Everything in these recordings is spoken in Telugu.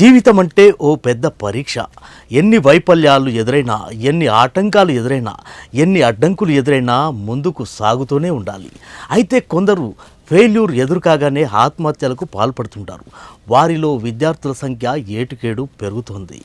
జీవితం అంటే ఓ పెద్ద పరీక్ష. ఎన్ని వైఫల్యాలు ఎదురైనా ఎన్ని ఆటంకాలు ఎదురైనా ఎన్ని అడ్డంకులు ఎదురైనా ముందుకు సాగుతూనే ఉండాలి. అయితే కొందరు ఫెయిల్యూర్ ఎదురుకాగానే ఆత్మహత్యలకు పాల్పడుతుంటారు. వారిలో విద్యార్థుల సంఖ్య ఏటుకేడు పెరుగుతోంది.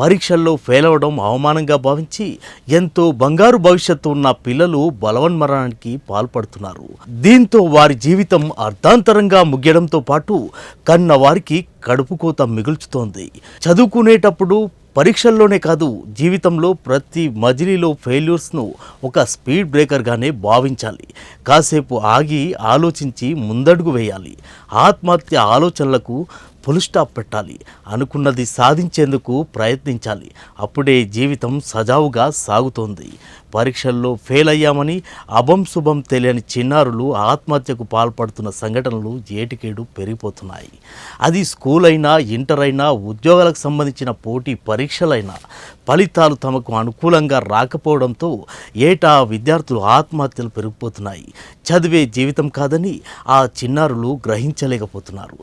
పరీక్షల్లో ఫెయిల్ అవ్వడం అవమానంగా భావించి ఎంతో బంగారు భవిష్యత్తు ఉన్న పిల్లలు బలవన్మరణానికి పాల్పడుతున్నారు. దీంతో వారి జీవితం అర్ధాంతరంగా ముగియడంతో పాటు కన్న వారికి కడుపు కోత మిగుల్చుతోంది. చదువుకునేటప్పుడు పరీక్షల్లోనే కాదు జీవితంలో ప్రతి మజిలీలో ఫెయిల్యూర్స్ను ఒక స్పీడ్ బ్రేకర్గానే భావించాలి. కాసేపు ఆగి ఆలోచించి ముందడుగు వేయాలి. ఆత్మహత్య ఆలోచనలకు ఫుల్ స్టాప్ పెట్టాలి. అనుకున్నది సాధించేందుకు ప్రయత్నించాలి. అప్పుడే జీవితం సజావుగా సాగుతోంది. పరీక్షల్లో ఫెయిల్ అయ్యామని అభం శుభం తెలియని చిన్నారులు ఆత్మహత్యకు పాల్పడుతున్న సంఘటనలు ఏటికేడు పెరిగిపోతున్నాయి. అది స్కూల్ అయినా ఇంటర్ అయినా ఉద్యోగాలకు సంబంధించిన పోటీ పరీక్షలైనా ఫలితాలు తమకు అనుకూలంగా రాకపోవడంతో ఏటా విద్యార్థులు ఆత్మహత్యలు పెరిగిపోతున్నాయి. చదివే జీవితం కాదని ఆ చిన్నారులు గ్రహించలేకపోతున్నారు.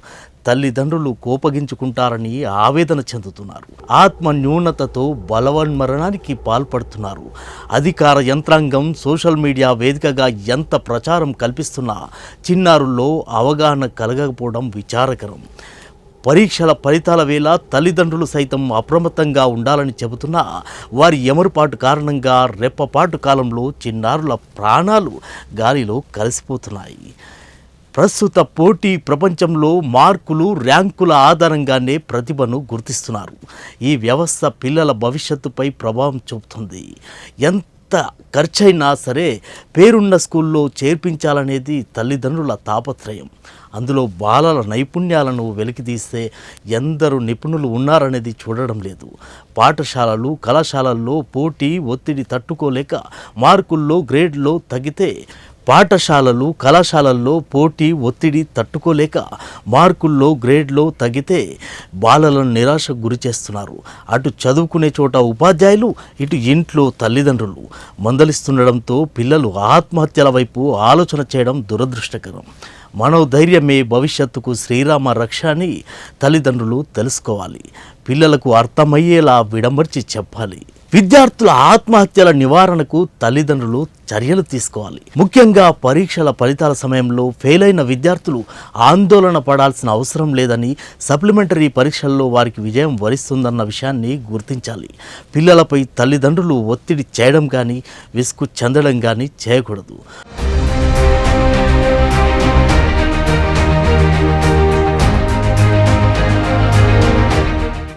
తల్లిదండ్రులు కోపగించుకుంటారని ఆవేదన చెందుతున్నారు. ఆత్మ న్యూనతతో బలవన్మరణానికి పాల్పడుతున్నారు. అధికార యంత్రాంగం సోషల్ మీడియా వేదికగా ఎంత ప్రచారం కల్పిస్తున్నా చిన్నారుల్లో అవగాహన కలగకపోవడం విచారకరం. పరీక్షల ఫలితాల వేళ తల్లిదండ్రులు సైతం అప్రమత్తంగా ఉండాలని చెబుతున్నా వారి ఎమరుపాటు కారణంగా రెప్పపాటు కాలంలో చిన్నారుల ప్రాణాలు గాలిలో కలిసిపోతున్నాయి. ప్రస్తుత పోటీ ప్రపంచంలో మార్కులు ర్యాంకుల ఆధారంగానే ప్రతిభను గుర్తిస్తున్నారు. ఈ వ్యవస్థ పిల్లల భవిష్యత్తుపై ప్రభావం చూపుతుంది. ఎంత ఖర్చైనా సరే పేరున్న స్కూల్లో చేర్పించాలనేది తల్లిదండ్రుల తాపత్రయం. అందులో బాలల నైపుణ్యాలను వెలికితీస్తే ఎందరు నిపుణులు ఉన్నారనేది చూడడం లేదు. పాఠశాలలు కళాశాలల్లో పోటీ ఒత్తిడి తట్టుకోలేక మార్కుల్లో గ్రేడ్లో తగ్గితే పాఠశాలలు కళాశాలల్లో పోటీ ఒత్తిడి తట్టుకోలేక మార్కుల్లో గ్రేడ్లో తగ్గితే బాలలను నిరాశకు గురి చేస్తున్నారు. అటు చదువుకునే చోట ఉపాధ్యాయులు ఇటు ఇంట్లో తల్లిదండ్రులు. మందలిస్తుండడంతో పిల్లలు ఆత్మహత్యల వైపు ఆలోచన చేయడం దురదృష్టకరం. మనోధైర్యమే భవిష్యత్తుకు శ్రీరామ రక్ష అని తల్లిదండ్రులు తెలుసుకోవాలి. పిల్లలకు అర్థమయ్యేలా విడమర్చి చెప్పాలి. విద్యార్థుల ఆత్మహత్యల నివారణకు తల్లిదండ్రులు చర్యలు తీసుకోవాలి. ముఖ్యంగా పరీక్షల ఫలితాల సమయంలో ఫెయిల్ అయిన విద్యార్థులు ఆందోళన పడాల్సిన అవసరం లేదని సప్లిమెంటరీ పరీక్షల్లో వారికి విజయం వరిస్తుందన్న విషయాన్ని గుర్తించాలి. పిల్లలపై తల్లిదండ్రులు ఒత్తిడి చేయడం కానీ విసుగు చెందడం కానీ చేయకూడదు.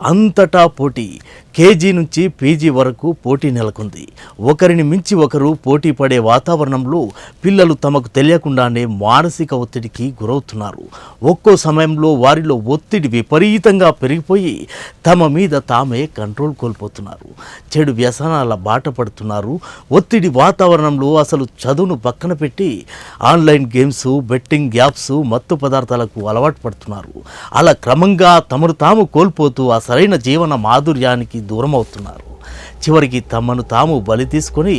అంతటా పోటీ. కేజీ నుంచి పీజీ వరకు పోటీ నెలకొంది. ఒకరిని మించి ఒకరు పోటీ పడే వాతావరణంలో పిల్లలు తమకు తెలియకుండానే మానసిక ఒత్తిడికి గురవుతున్నారు. ఒక్కో సమయంలో వారిలో ఒత్తిడి విపరీతంగా పెరిగిపోయి తమ మీద తామే కంట్రోల్ కోల్పోతున్నారు. చెడు వ్యసనాల బాట పడుతున్నారు. ఒత్తిడి వాతావరణంలో అసలు చదువును పక్కన పెట్టి ఆన్లైన్ గేమ్స్ బెట్టింగ్ యాప్స్ మత్తు పదార్థాలకు అలవాటు పడుతున్నారు. అలా క్రమంగా తమను తాము కోల్పోతూ ఆ సరైన జీవన మాధుర్యానికి దూరం అవుతున్నారు చివరికి తమను తాము బలి తీసుకొని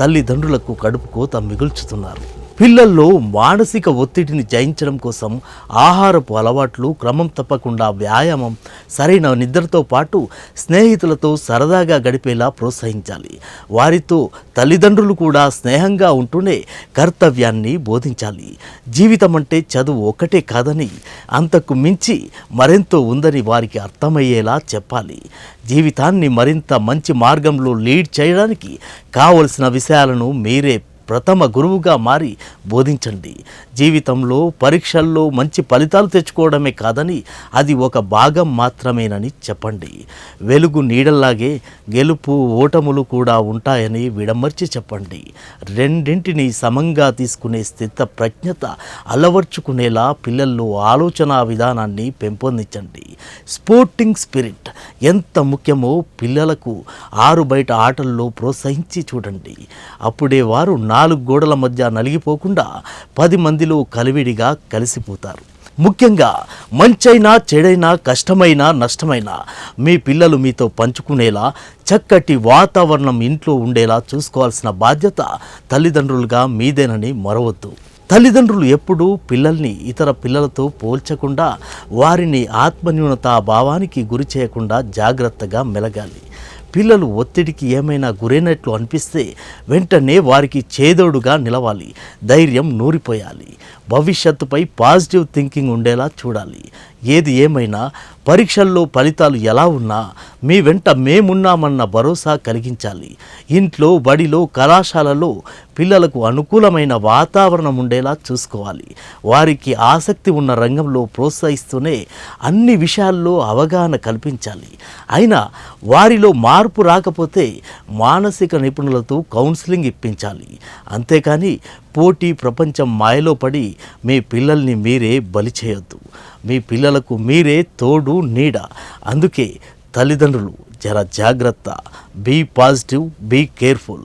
తల్లిదండ్రులకు కడుపుకో తమ మిగుల్చుతున్నారు. పిల్లల్లో మానసిక ఒత్తిడిని జయించడం కోసం ఆహారపు అలవాట్లు క్రమం తప్పకుండా వ్యాయామం సరైన నిద్రతో పాటు స్నేహితులతో సరదాగా గడిపేలా ప్రోత్సహించాలి. వారితో తల్లిదండ్రులు కూడా స్నేహంగా ఉంటూనే కర్తవ్యాన్ని బోధించాలి. జీవితం అంటే చదువు ఒకటే కాదని అంతకు మించి మరెంతో ఉందని వారికి అర్థమయ్యేలా చెప్పాలి. జీవితాన్ని మరింత మంచి మార్గంలో లీడ్ చేయడానికి కావలసిన విషయాలను మీరే ప్రథమ గురువుగా మారి బోధించండి. జీవితంలో పరీక్షల్లో మంచి ఫలితాలు తెచ్చుకోవడమే కాదని అది ఒక భాగం మాత్రమేనని చెప్పండి. వెలుగు నీడల్లాగే గెలుపు ఓటములు కూడా ఉంటాయని విడమర్చి చెప్పండి. రెండింటిని సమంగా తీసుకునే స్థిత ప్రజ్ఞత అలవర్చుకునేలా పిల్లల్లో ఆలోచన విధానాన్ని పెంపొందించండి. Sporting spirit. ఎంత ముఖ్యమో పిల్లలకు ఆరు బయట ఆటల్లో ప్రోత్సహించి చూడండి. అప్పుడే వారు నాలుగు గోడల మధ్య నలిగిపోకుండా పది మందిలో కలివిడిగా కలిసిపోతారు. ముఖ్యంగా మంచైనా చెడైనా కష్టమైనా నష్టమైనా మీ పిల్లలు మీతో పంచుకునేలా చక్కటి వాతావరణం ఇంట్లో ఉండేలా చూసుకోవాల్సిన బాధ్యత తల్లిదండ్రులుగా మీదేనని మరవద్దు. తల్లిదండ్రులు ఎప్పుడూ పిల్లల్ని ఇతర పిల్లలతో పోల్చకుండా వారిని ఆత్మన్యూనతా భావానికి గురి చేయకుండా జాగ్రత్తగా మెలగాలి. పిల్లలు ఒత్తిడికి ఏమైనా గురైనట్లు అనిపిస్తే వెంటనే వారికి చేదోడుగా నిలవాలి ధైర్యం నూరిపోయాలి. భవిష్యత్తుపై పాజిటివ్ థింకింగ్ ఉండేలా చూడాలి. ఏది ఏమైనా పరీక్షల్లో ఫలితాలు ఎలా ఉన్నా మీ వెంట మేమున్నామన్న భరోసా కలిగించాలి. ఇంట్లో బడిలో కళాశాలలో పిల్లలకు అనుకూలమైన వాతావరణం ఉండేలా చూసుకోవాలి. వారికి ఆసక్తి ఉన్న రంగంలో ప్రోత్సహిస్తూనే అన్ని విషయాల్లో అవగాహన కల్పించాలి. అయినా వారిలో మార్పు రాకపోతే మానసిక నిపుణులతో కౌన్సిలింగ్ ఇప్పించాలి. అంతేకాని పోటీ ప్రపంచం మాయలో పడి మీ పిల్లల్ని మీరే బలి చేయొద్దు. మీ పిల్లలకు మీరే తోడు నీడ. అందుకే తల్లిదండ్రులు జర జాగ్రత్త. Be positive be careful